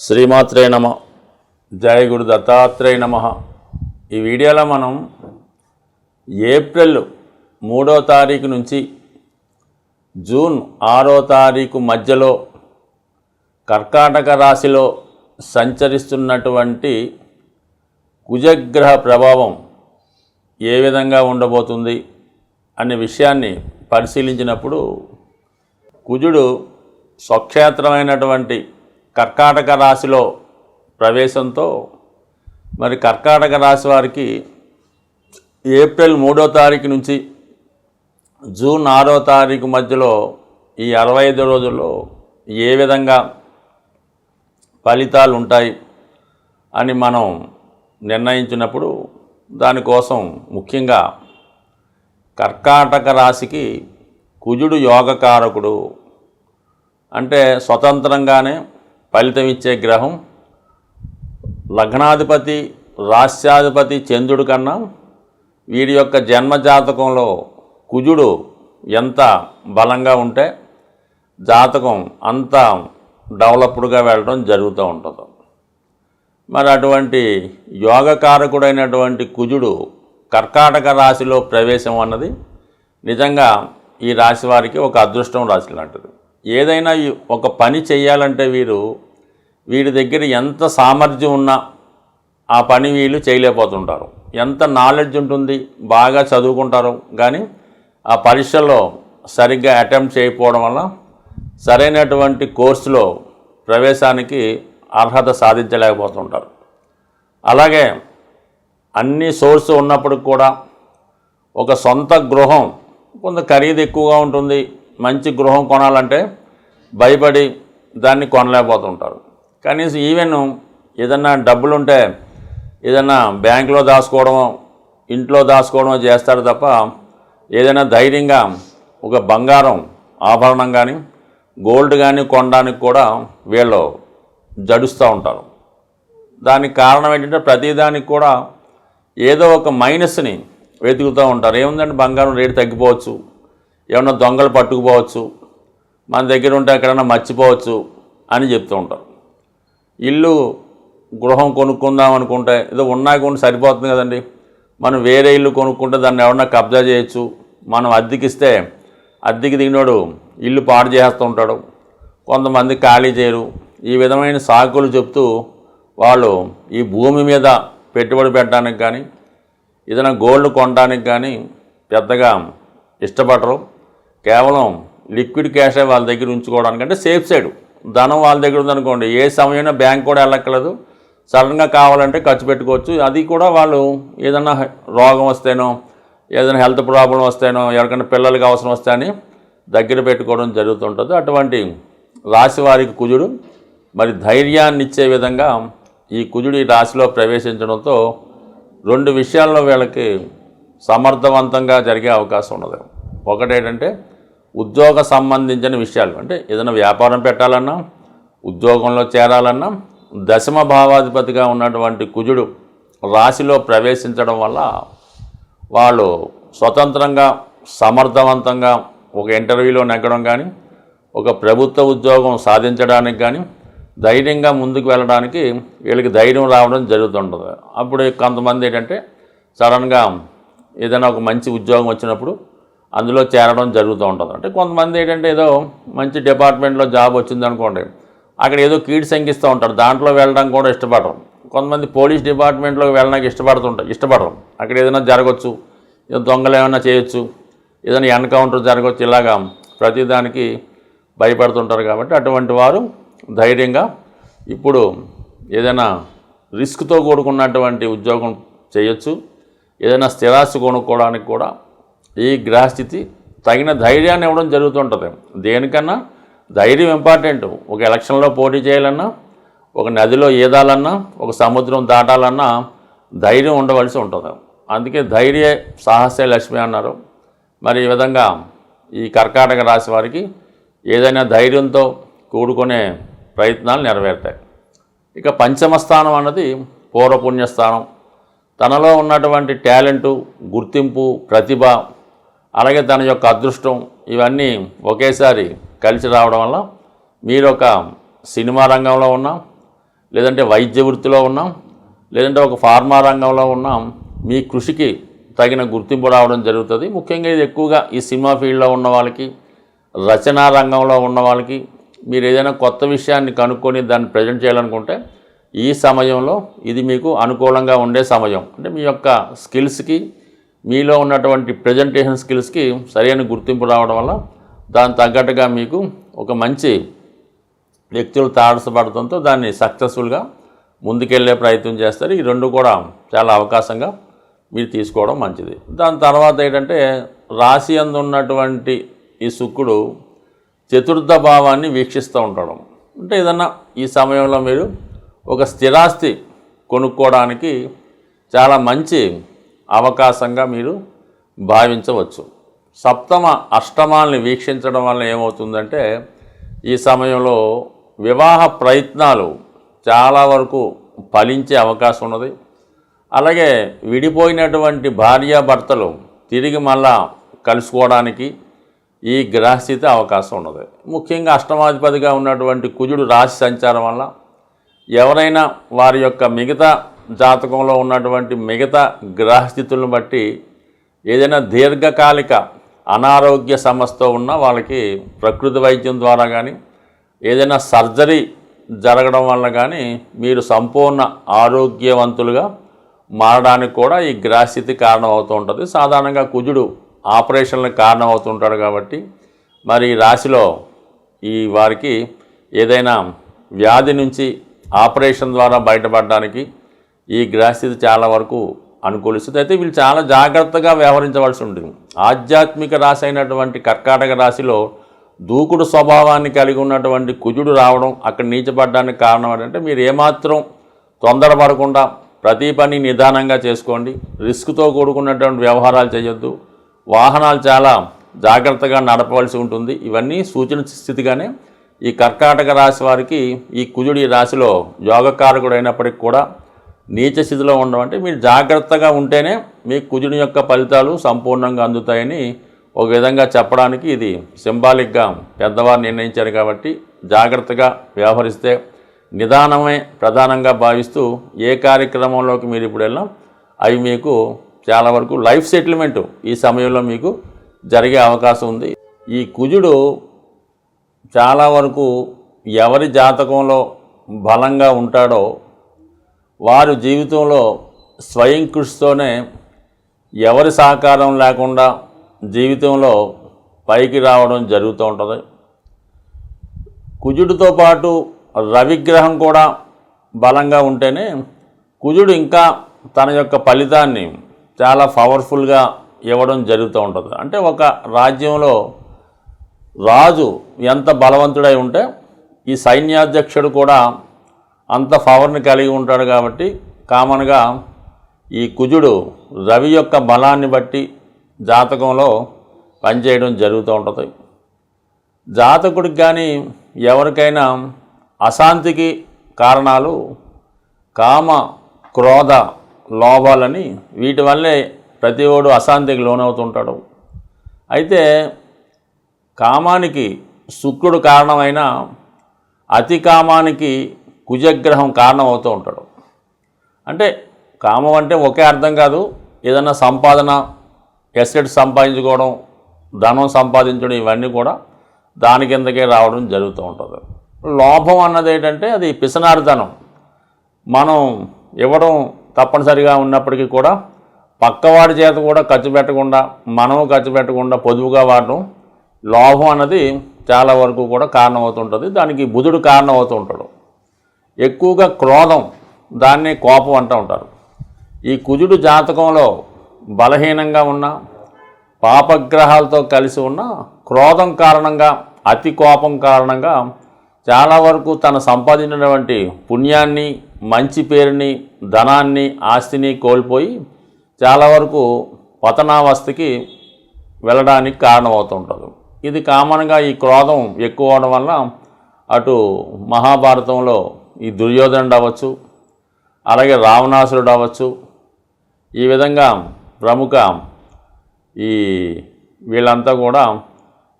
శ్రీమాత్రే నమ. జయ గురు దత్తాత్రేయ నమ. ఈ వీడియోలో మనం ఏప్రిల్ మూడో తారీఖు నుంచి జూన్ ఆరో తారీఖు మధ్యలో కర్కాటక రాశిలో సంచరిస్తున్నటువంటి కుజగ్రహ ప్రభావం ఏ విధంగా ఉండబోతుంది అనే విషయాన్ని పరిశీలించినప్పుడు కుజుడు స్వక్షేత్రమైనటువంటి కర్కాటక రాశిలో ప్రవేశంతో మరి కర్కాటక రాశి వారికి ఏప్రిల్ మూడో తారీఖు నుంచి జూన్ ఆరో తారీఖు మధ్యలో ఈ అరవై ఐదు రోజుల్లో ఏ విధంగా ఫలితాలు ఉంటాయి అని మనం నిర్ణయించినప్పుడు దానికోసం ముఖ్యంగా కర్కాటక రాశికి కుజుడు యోగకారకుడు అంటే స్వతంత్రంగానే ఫలితం ఇచ్చే గ్రహం లగ్నాధిపతి రాష్ట్రాధిపతి చంద్రుడి కన్నా వీడి యొక్క జన్మజాతకంలో కుజుడు ఎంత బలంగా ఉంటే జాతకం అంత డెవలప్డ్గా వెళ్ళడం జరుగుతూ ఉంటుంది. మరి అటువంటి యోగకారకుడైనటువంటి కుజుడు కర్కాటక రాశిలో ప్రవేశం అన్నది నిజంగా ఈ రాశి వారికి ఒక అదృష్టం రాశి లాంటిది. ఏదైనా ఒక పని చేయాలంటే వీరు వీరి దగ్గర ఎంత సామర్థ్యం ఉన్నా ఆ పని వీళ్ళు చేయలేకపోతుంటారు. ఎంత నాలెడ్జ్ ఉంటుంది బాగా చదువుకుంటారు కానీ ఆ పరీక్షలో సరిగ్గా అటెంప్ట్ చేయకపోవడం వల్ల సరైనటువంటి కోర్సులో ప్రవేశానికి అర్హత సాధించలేకపోతుంటారు. అలాగే అన్ని సోర్స్ ఉన్నప్పటికి కూడా ఒక సొంత గృహం కొంత ఖరీదు ఎక్కువగా ఉంటుంది మంచి గృహం కొనాలంటే భయపడి దాన్ని కొనలేకపోతుంటారు. కనీసం ఈవెన్ ఏదన్నా డబ్బులు ఉంటే ఏదన్నా బ్యాంకులో దాచుకోవడమో ఇంట్లో దాచుకోవడమో చేస్తారు తప్ప ఏదైనా ధైర్యంగా ఒక బంగారం ఆభరణం కానీ గోల్డ్ కానీ కొనడానికి కూడా వీళ్ళు జడుస్తూ ఉంటారు. దానికి కారణం ఏంటంటే ప్రతిదానికి కూడా ఏదో ఒక మైనస్ని వెతుకుతూ ఉంటారు. ఏముందంటే బంగారం రేటు తగ్గిపోవచ్చు. ఏమన్నా దొంగలు పట్టుకుపోవచ్చు మన దగ్గర ఉంటే ఎక్కడైనా మర్చిపోవచ్చు అని చెప్తూ ఉంటారు ఇల్లు గృహం కొనుక్కుందాం అనుకుంటే ఏదో ఉన్నా కొన్ని సరిపోతుంది కదండి. మనం వేరే ఇల్లు కొనుక్కుంటే దాన్ని ఎవరన్నా కబ్జా చేయొచ్చు. మనం అద్దెకిస్తే అద్దెకి దిగినోడు ఇల్లు పాడు చేస్తూ ఉంటాడు. కొంతమంది ఖాళీ చేయరు. ఈ విధమైన సాకులు చెప్తూ వాళ్ళు ఈ భూమి మీద పెట్టుబడి పెట్టడానికి కానీ ఏదైనా గోల్డ్ కొనడానికి కానీ పెద్దగా ఇష్టపడరు. కేవలం లిక్విడ్ క్యాషే వాళ్ళ దగ్గర ఉంచుకోవడానికంటే సేఫ్ సైడ్. ధనం వాళ్ళ దగ్గర ఉందనుకోండి ఏ సమయంలో బ్యాంక్ కూడా వెళ్ళక్కర్లేదు. సడన్గా కావాలంటే ఖర్చు పెట్టుకోవచ్చు. అది కూడా వాళ్ళు ఏదైనా రోగం వస్తేనో ఏదైనా హెల్త్ ప్రాబ్లం వస్తేనో ఎవరికైనా పిల్లలకి అవసరం వస్తే అని దగ్గర పెట్టుకోవడం జరుగుతుంటుంది. అటువంటి రాశి వారికి కుజుడు మరి ధైర్యాన్ని ఇచ్చే విధంగా ఈ కుజుడు ఈ రాశిలో ప్రవేశించడంతో రెండు విషయాల్లో వీళ్ళకి సమర్థవంతంగా జరిగే అవకాశం ఉన్నది. ఒకటేంటంటే ఉద్యోగ సంబంధించిన విషయాలు. అంటే ఏదైనా వ్యాపారం పెట్టాలన్నా ఉద్యోగంలో చేరాలన్నా దశమ భావాధిపతిగా ఉన్నటువంటి కుజుడు రాశిలో ప్రవేశించడం వల్ల వాళ్ళు స్వతంత్రంగా సమర్థవంతంగా ఒక ఇంటర్వ్యూలో నెగ్గడం కానీ ఒక ప్రభుత్వ ఉద్యోగం సాధించడానికి కానీ ధైర్యంగా ముందుకు వెళ్ళడానికి వీళ్ళకి ధైర్యం రావడం జరుగుతుంటుంది. అప్పుడు కొంతమంది ఏంటంటే సడన్గా ఏదైనా ఒక మంచి ఉద్యోగం వచ్చినప్పుడు అందులో చేరడం జరుగుతూ ఉంటుంది. అంటే కొంతమంది ఏంటంటే ఏదో మంచి డిపార్ట్మెంట్లో జాబ్ వచ్చింది అనుకోండి అక్కడ ఏదో కీడు శంకిస్తూ ఉంటారు. దాంట్లో వెళ్ళడం కూడా ఇష్టపడరు. కొంతమంది పోలీస్ డిపార్ట్మెంట్లోకి వెళ్ళడానికి ఇష్టపడుతుంటారు ఇష్టపడరు. అక్కడ ఏదైనా జరగవచ్చు ఏదో దొంగలు ఏమైనా చేయొచ్చు ఏదైనా ఎన్కౌంటర్ జరగవచ్చు ఇలాగా ప్రతిదానికి భయపడుతుంటారు కాబట్టి అటువంటి వారు ధైర్యంగా ఇప్పుడు ఏదైనా రిస్క్తో కూడుకున్నటువంటి ఉద్యోగం చేయొచ్చు. ఏదైనా స్థిరాస్తి కొనుక్కోవడానికి కూడా ఈ గ్రహస్థితి తగిన ధైర్యాన్ని ఇవ్వడం జరుగుతుంటుంది. దేనికన్నా ధైర్యం ఇంపార్టెంట్ ఒక ఎలక్షన్లో పోటీ చేయాలన్నా ఒక నదిలో ఈదాలన్నా ఒక సముద్రం దాటాలన్నా ధైర్యం ఉండవలసి ఉంటుంది. అందుకే ధైర్య సాహస్య లక్ష్మి అన్నారు. మరి ఈ విధంగా ఈ కర్కాటక రాశి వారికి ఏదైనా ధైర్యంతో కూడుకునే ప్రయత్నాలు నెరవేరుతాయి. ఇక పంచమ స్థానం అన్నది పూర్వపుణ్యస్థానం. తనలో ఉన్నటువంటి టాలెంటు గుర్తింపు ప్రతిభ అలాగే తన యొక్క అదృష్టం ఇవన్నీ ఒకేసారి కలిసి రావడం వల్ల మీరు ఒక సినిమా రంగంలో ఉన్నాం లేదంటే వైద్య వృత్తిలో ఉన్నాం లేదంటే ఒక ఫార్మా రంగంలో ఉన్నాం. మీ కృషికి తగిన గుర్తింపు రావడం జరుగుతుంది. ముఖ్యంగా ఇది ఎక్కువగా ఈ సినిమా ఫీల్డ్లో ఉన్న వాళ్ళకి రచనా రంగంలో ఉన్న వాళ్ళకి మీరు ఏదైనా కొత్త విషయాన్ని కనుక్కొని దాన్ని ప్రజెంట్ చేయాలనుకుంటే ఈ సమయంలో ఇది మీకు అనుకూలంగా ఉండే సమయం. అంటే మీ యొక్క స్కిల్స్కి మీలో ఉన్నటువంటి ప్రజెంటేషన్ స్కిల్స్కి సరైన గుర్తింపు రావడం వల్ల దాని తగ్గట్టుగా మీకు ఒక మంచి వ్యక్తులు తారసపడటంతో దాన్ని సక్సెస్ఫుల్గా ముందుకెళ్ళే ప్రయత్నం చేస్తారు. ఈ రెండు కూడా చాలా అవకాశంగా మీరు తీసుకోవడం మంచిది. దాని తర్వాత ఏంటంటే రాశి అందు ఉన్నటువంటి ఈ శుక్రుడు చతుర్థ భావాన్ని వీక్షిస్తూ ఉంటాడు అంటే ఏదన్నా ఈ సమయంలో మీరు ఒక స్థిరాస్తి కొనుక్కోవడానికి చాలా మంచి అవకాశంగా మీరు భావించవచ్చు. సప్తమ అష్టమాల్ని వీక్షించడం వల్ల ఏమవుతుందంటే ఈ సమయంలో వివాహ ప్రయత్నాలు చాలా వరకు ఫలించే అవకాశం ఉన్నది. అలాగే విడిపోయినటువంటి భార్యాభర్తలు తిరిగి మళ్ళా కలుసుకోవడానికి ఈ గ్రహస్థితి అవకాశం ఉన్నది. ముఖ్యంగా అష్టమాధిపతిగా ఉన్నటువంటి కుజుడు రాశి సంచారం వల్ల ఎవరైనా వారి యొక్క మిగతా జాతకంలో ఉన్నటువంటి మిగతా గ్రహస్థితులను బట్టి ఏదైనా దీర్ఘకాలిక అనారోగ్య సమస్యతో ఉన్న వాళ్ళకి ప్రకృతి వైద్యం ద్వారా కానీ ఏదైనా సర్జరీ జరగడం వల్ల కానీ మీరు సంపూర్ణ ఆరోగ్యవంతులుగా మారడానికి కూడా ఈ గ్రహస్థితి కారణం అవుతూ ఉంటుంది. సాధారణంగా కుజుడు ఆపరేషన్లకు కారణం అవుతుంటాడు కాబట్టి మరి ఈ రాశిలో ఈ వారికి ఏదైనా వ్యాధి నుంచి ఆపరేషన్ ద్వారా బయటపడడానికి ఈ గ్రహస్థితి చాలా వరకు అనుకూలిస్తుంది. అయితే వీళ్ళు చాలా జాగ్రత్తగా వ్యవహరించవలసి ఉంటుంది. ఆధ్యాత్మిక రాశి అయినటువంటి కర్కాటక రాశిలో దూకుడు స్వభావాన్ని కలిగి ఉన్నటువంటి కుజుడు రావడం అక్కడ నీచపడడానికి కారణం ఏంటంటే మీరు ఏమాత్రం తొందరపడకుండా ప్రతి పని నిదానంగా చేసుకోండి. రిస్క్తో కూడుకున్నటువంటి వ్యవహారాలు చేయొద్దు. వాహనాలు చాలా జాగ్రత్తగా నడపవలసి ఉంటుంది. ఇవన్నీ సూచన స్థితిగానే ఈ కర్కాటక రాశి వారికి ఈ కుజుడు ఈ రాశిలో యోగకారకుడు అయినప్పటికీ కూడా నీచ స్థితిలో ఉండడం అంటే మీరు జాగ్రత్తగా ఉంటేనే మీ కుజుని యొక్క ఫలితాలు సంపూర్ణంగా అందుతాయని ఒక విధంగా చెప్పడానికి ఇది సింబాలిక్గా పెద్దవారు నిర్ణయించారు కాబట్టి జాగ్రత్తగా వ్యవహరిస్తే నిదానమే ప్రధానంగా భావిస్తూ ఏ కార్యక్రమంలోకి మీరు ఇప్పుడు వెళ్ళినా అవి మీకు చాలా వరకు లైఫ్ సెటిల్మెంట్ ఈ సమయంలో మీకు జరిగే అవకాశం ఉంది. ఈ కుజుడు చాలా వరకు ఎవరి జాతకంలో బలంగా ఉంటాడో వారు జీవితంలో స్వయం కృషితోనే ఎవరి సహకారం లేకుండా జీవితంలో పైకి రావడం జరుగుతూ ఉంటుంది. కుజుడితో పాటు రవిగ్రహం కూడా బలంగా ఉంటేనే కుజుడు ఇంకా తన యొక్క ఫలితాన్ని చాలా పవర్ఫుల్గా ఇవ్వడం జరుగుతూ ఉంటుంది. అంటే ఒక రాజ్యంలో రాజు ఎంత బలవంతుడై ఉంటే ఈ సైన్యాధ్యక్షుడు కూడా అంత పవర్ని కలిగి ఉంటాడు కాబట్టి కామన్గా ఈ కుజుడు రవి యొక్క బలాన్ని బట్టి జాతకంలో పనిచేయడం జరుగుతూ ఉంటుంది. జాతకుడికి కానీ ఎవరికైనా అశాంతికి కారణాలు కామ క్రోధ లోభాలని వీటి వల్లే ప్రతి ఓడు అశాంతికి లోనవుతుంటాడు. అయితే కామానికి శుక్రుడు కారణమైన అతి కామానికి కుజగ్రహం కారణం అవుతూ ఉంటాడు. అంటే కామం అంటే ఒకే అర్థం కాదు. ఏదన్నా సంపాదన ఎసెట్ సంపాదించుకోవడం ధనం సంపాదించడం ఇవన్నీ కూడా దాని కిందకే రావడం జరుగుతూ ఉంటుంది. లోభం అన్నది ఏంటంటే అది పిసనారితనం. మనం ఇవ్వడం తప్పనిసరిగా ఉన్నప్పటికీ కూడా పక్కవాడి చేత కూడా ఖర్చు పెట్టకుండా మనము ఖర్చు పెట్టకుండా పొదుపుగా వాడడం లోభం అన్నది చాలా వరకు కూడా కారణమవుతుంటుంది దానికి బుధుడు కారణమవుతూ ఉంటాడు. ఎక్కువగా క్రోధం దాన్నే కోపం అంటూ ఉంటారు. ఈ కుజుడు జాతకంలో బలహీనంగా ఉన్న పాపగ్రహాలతో కలిసి ఉన్న క్రోధం కారణంగా అతి కోపం కారణంగా చాలా వరకు తను సంపాదించినటువంటి పుణ్యాన్ని మంచి పేరుని ధనాన్ని ఆస్తిని కోల్పోయి చాలా వరకు పతనావస్థకి వెళ్ళడానికి కారణమవుతుంటారు ఇది కామన్గా ఈ క్రోధం ఎక్కువ అవడం వల్ల అటు మహాభారతంలో ఈ దుర్యోధనుడు అవ్వచ్చు అలాగే రావణాసురుడు అవ్వచ్చు. ఈ విధంగా ప్రముఖ ఈ వీళ్ళంతా కూడా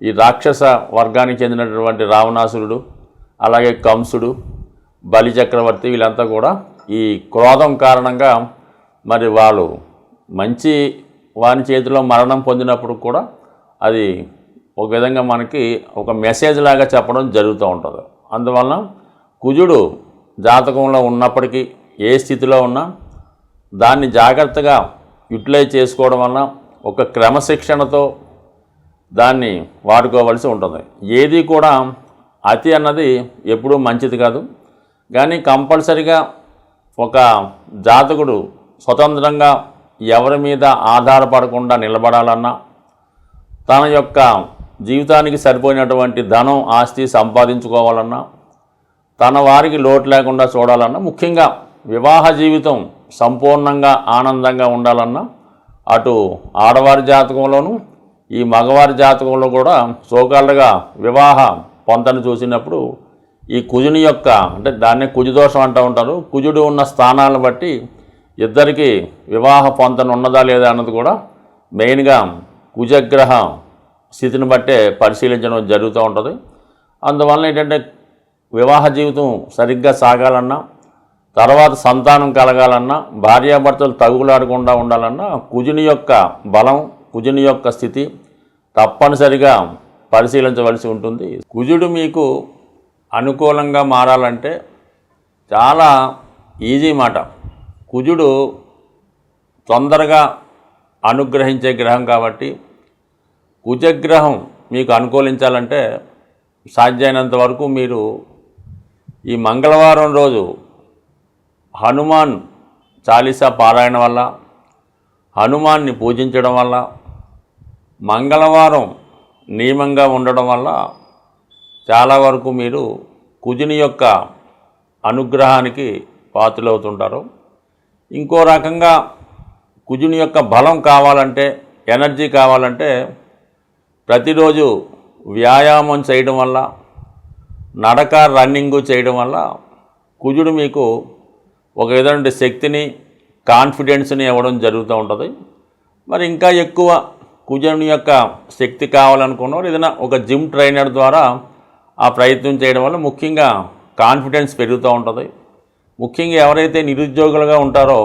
ఈ రాక్షస వర్గానికి చెందినటువంటి రావణాసురుడు అలాగే కంసుడు బలి చక్రవర్తి వీళ్ళంతా కూడా ఈ క్రోధం కారణంగా మరి వాళ్ళు మంచి వారి చేతిలో మరణం పొందినప్పుడు కూడా అది ఒక విధంగా మనకి ఒక మెసేజ్ లాగా చెప్పడం జరుగుతూ ఉంటుంది. అందువలన కుజుడు జాతకంలో ఉన్నప్పటికీ ఏ స్థితిలో ఉన్నా దాన్ని జాగ్రత్తగా యూటిలైజ్ చేసుకోవడం వలన ఒక క్రమశిక్షణతో దాన్ని వాడుకోవలసి ఉంటుంది. ఏది కూడా అతి అన్నది ఎప్పుడూ మంచిది కాదు. కానీ కంపల్సరిగా ఒక జాతకుడు స్వతంత్రంగా ఎవరి మీద ఆధారపడకుండా నిలబడాలన్నా తన యొక్క జీవితానికి సరిపోయినటువంటి ధనం ఆస్తి సంపాదించుకోవాలన్నా తన వారికి లోటు లేకుండా చూడాలన్నా ముఖ్యంగా వివాహ జీవితం సంపూర్ణంగా ఆనందంగా ఉండాలన్నా అటు ఆడవారి జాతకంలోనూ ఈ మగవారి జాతకంలో కూడా సోకాళ్ళుగా వివాహ పొంతను చూసినప్పుడు ఈ కుజుని యొక్క అంటే దాన్నే కుజుదోషం అంటూ ఉంటారు. కుజుడు ఉన్న స్థానాలను బట్టి ఇద్దరికి వివాహ పొంతన ఉన్నదా లేదా అన్నది కూడా మెయిన్గా కుజగ్రహ స్థితిని బట్టే పరిశీలించడం జరుగుతూ ఉంటుంది. అందువలన ఏంటంటే వివాహ జీవితం సరిగ్గా సాగాలన్నా తర్వాత సంతానం కలగాలన్నా భార్యాభర్తలు తగులాడకుండా ఉండాలన్నా కుజుని యొక్క బలం కుజుని యొక్క స్థితి తప్పనిసరిగా పరిశీలించవలసి ఉంటుంది. కుజుడు మీకు అనుకూలంగా మారాలంటే చాలా ఈజీ మాట. కుజుడు తొందరగా అనుగ్రహించే గ్రహం కాబట్టి కుజగ్రహం మీకు అనుకూలించాలంటే సాధ్యమైనంత వరకు మీరు ఈ మంగళవారం రోజు హనుమాన్ చాలీసా పారాయణ వల్ల హనుమాన్ని పూజించడం వల్ల మంగళవారం నియమంగా ఉండడం వల్ల చాలా వరకు మీరు కుజుని యొక్క అనుగ్రహానికి పాత్రలవుతుంటారు. ఇంకో రకంగా కుజుని యొక్క బలం కావాలంటే ఎనర్జీ కావాలంటే ప్రతిరోజు వ్యాయామం చేయడం వల్ల నడక రన్నింగు చేయడం వల్ల కుజుడు మీకు ఒక విధమైన శక్తిని కాన్ఫిడెన్స్ని ఇవ్వడం జరుగుతూ ఉంటుంది. మరి ఇంకా ఎక్కువ కుజుని యొక్క శక్తి కావాలనుకున్నవారు ఏదైనా ఒక జిమ్ ట్రైనర్ ద్వారా ఆ ప్రయత్నం చేయడం వల్ల ముఖ్యంగా కాన్ఫిడెన్స్ పెరుగుతూ ఉంటుంది. ముఖ్యంగా ఎవరైతే నిరుద్యోగులుగా ఉంటారో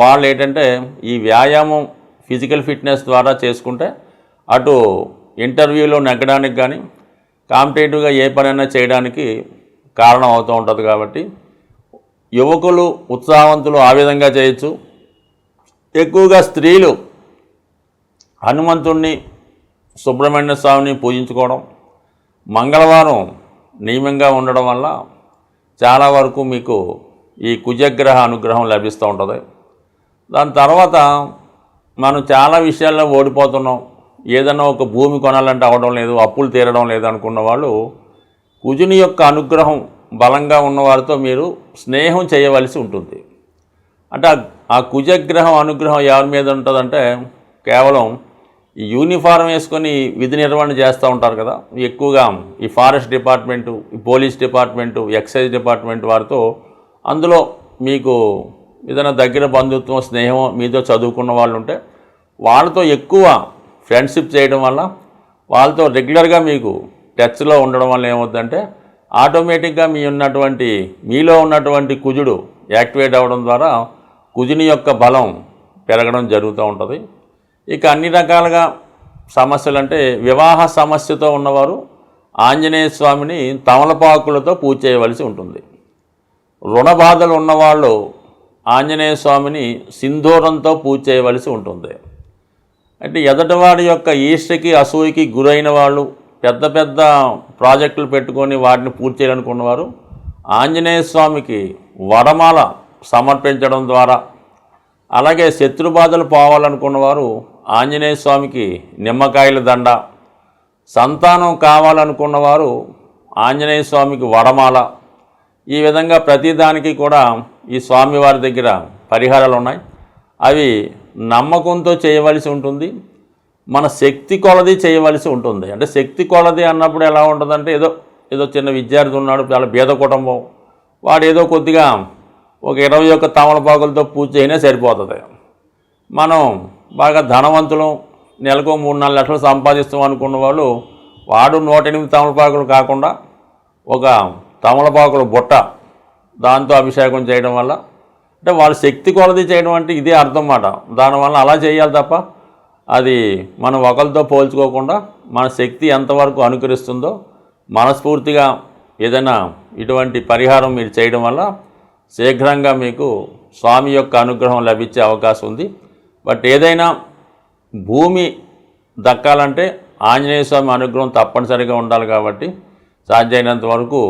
వాళ్ళు ఏంటంటే ఈ వ్యాయామం ఫిజికల్ ఫిట్నెస్ ద్వారా చేసుకుంటే అటు ఇంటర్వ్యూలో నెగ్గడానికి కానీ కాంపిటేటివ్గా ఏ పనైనా చేయడానికి కారణం అవుతూ ఉంటుంది కాబట్టి యువకులు ఉత్సాహవంతులు ఆ విధంగా చేయొచ్చు. ఎక్కువగా స్త్రీలు హనుమంతుణ్ణి సుబ్రహ్మణ్య స్వామిని పూజించుకోవడం మంగళవారం నియమంగా ఉండడం వల్ల చాలా వరకు మీకు ఈ కుజగ్రహ అనుగ్రహం లభిస్తూ ఉంటుంది. దాని తర్వాత మనం చాలా విషయాల్లో ఓడిపోతున్నాం. ఏదైనా ఒక భూమి కొనాలంటే అవడం లేదు అప్పులు తీరడం లేదు అనుకున్న వాళ్ళు కుజుని యొక్క అనుగ్రహం బలంగా ఉన్నవారితో మీరు స్నేహం చేయవలసి ఉంటుంది. అంటే ఆ- కుజగ్రహం అనుగ్రహం ఎవరి మీద ఉంటుందంటే కేవలం యూనిఫారం వేసుకొని విధి నిర్వహణ చేస్తూ ఉంటారు కదా ఎక్కువగా ఈ ఫారెస్ట్ డిపార్ట్మెంటు ఈ పోలీస్ డిపార్ట్మెంటు ఎక్సైజ్ డిపార్ట్మెంట్ వారితో అందులో మీకు ఏదైనా దగ్గర బంధుత్వం స్నేహం మీతో చదువుకున్న వాళ్ళు ఉంటే వాళ్ళతో ఎక్కువ ఫ్రెండ్షిప్ చేయడం వల్ల వాళ్ళతో రెగ్యులర్గా మీకు టచ్లో ఉండడం వల్ల ఏమవుతుందంటే ఆటోమేటిక్గా మీ ఉన్నటువంటి మీలో ఉన్నటువంటి కుజుడు యాక్టివేట్ అవ్వడం ద్వారా కుజుని యొక్క బలం పెరగడం జరుగుతూ ఉంటుంది. ఇక అన్ని రకాలుగా సమస్యలు అంటే వివాహ సమస్యతో ఉన్నవారు ఆంజనేయ స్వామిని తమలపాకులతో పూజ చేయవలసి ఉంటుంది. రుణ బాధలు ఉన్నవాళ్ళు ఆంజనేయ స్వామిని సింధూరంతో పూజ చేయవలసి ఉంటుంది. అంటే ఎదటివాడి యొక్క ఈష్టకి అసూయకి గురైన వాళ్ళు పెద్ద పెద్ద ప్రాజెక్టులు పెట్టుకొని వాటిని పూర్తి చేయాలనుకున్నవారు ఆంజనేయ స్వామికి వడమాల సమర్పించడం ద్వారా అలాగే శత్రు బాధలు పోవాలనుకున్నవారు ఆంజనేయ స్వామికి నిమ్మకాయల దండ సంతానం కావాలనుకున్నవారు ఆంజనేయ స్వామికి వడమాల. ఈ విధంగా ప్రతిదానికి కూడా ఈ స్వామివారి దగ్గర పరిహారాలు ఉన్నాయి. అవి నమ్మకంతో చేయవలసి ఉంటుంది మన శక్తి కొలది చేయవలసి ఉంటుంది. అంటే శక్తి కొలది అన్నప్పుడు ఎలా ఉంటుందంటే ఏదో ఏదో చిన్న విద్యార్థి ఉన్నాడు చాలా బీద కుటుంబం. వాడు ఏదో కొద్దిగా ఒక ఇరవై ఒక్క తమలపాకులతో పూజ చేయనే సరిపోతుంది. మనం బాగా ధనవంతులం నెలకు మూడు నాలుగు లక్షలు సంపాదిస్తాం అనుకున్న వాళ్ళు వాడు నూట ఎనిమిది తమలపాకులు కాకుండా ఒక తమలపాకుల బుట్ట దాంతో అభిషేకం చేయడం వల్ల అంటే వాళ్ళ శక్తి కొలది చేయడం అంటే ఇదే అర్థం మాట. దానివల్ల అలా చేయాలి తప్ప అది మనం ఒకరితో పోల్చుకోకుండా మన శక్తి ఎంతవరకు అనుకరిస్తుందో మనస్ఫూర్తిగా ఏదైనా ఇటువంటి పరిహారం మీరు చేయడం వల్ల శీఘ్రంగా మీకు స్వామి యొక్క అనుగ్రహం లభించే అవకాశం ఉంది. బట్ ఏదైనా భూమి దక్కాలంటే ఆంజనేయ స్వామి అనుగ్రహం తప్పనిసరిగా ఉండాలి కాబట్టి సాధ్యమైనంత వరకు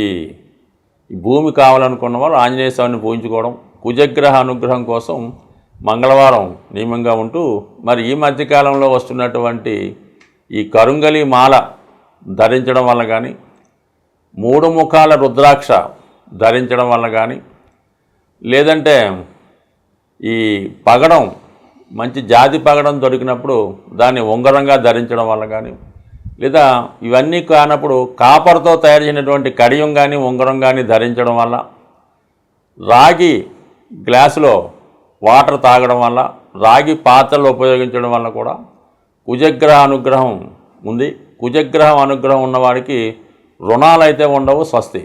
ఈ ఈ భూమి కావాలనుకున్న వాళ్ళు ఆంజనేయ స్వామిని పూజించుకోవడం కుజగ్రహ అనుగ్రహం కోసం మంగళవారం నియమంగా ఉంటూ మరి ఈ మధ్యకాలంలో వస్తున్నటువంటి ఈ కరుంగలి మాల ధరించడం వల్ల కానీ మూడు ముఖాల రుద్రాక్ష ధరించడం వల్ల కానీ లేదంటే ఈ పగడం మంచి జాతి పగడం దొరికినప్పుడు దాన్ని ఉంగరంగా ధరించడం వల్ల కానీ లేదా ఇవన్నీ కానప్పుడు కాపర్తో తయారు చేసినటువంటి కడియం కానీ ఉంగరం కానీ ధరించడం వల్ల రాగి గ్లాసులో వాటర్ తాగడం వల్ల రాగి పాత్రలు ఉపయోగించడం వల్ల కూడా కుజగ్రహ అనుగ్రహం ఉంది. కుజగ్రహం అనుగ్రహం ఉన్నవాడికి రుణాలు అయితే ఉండవు స్వస్తి.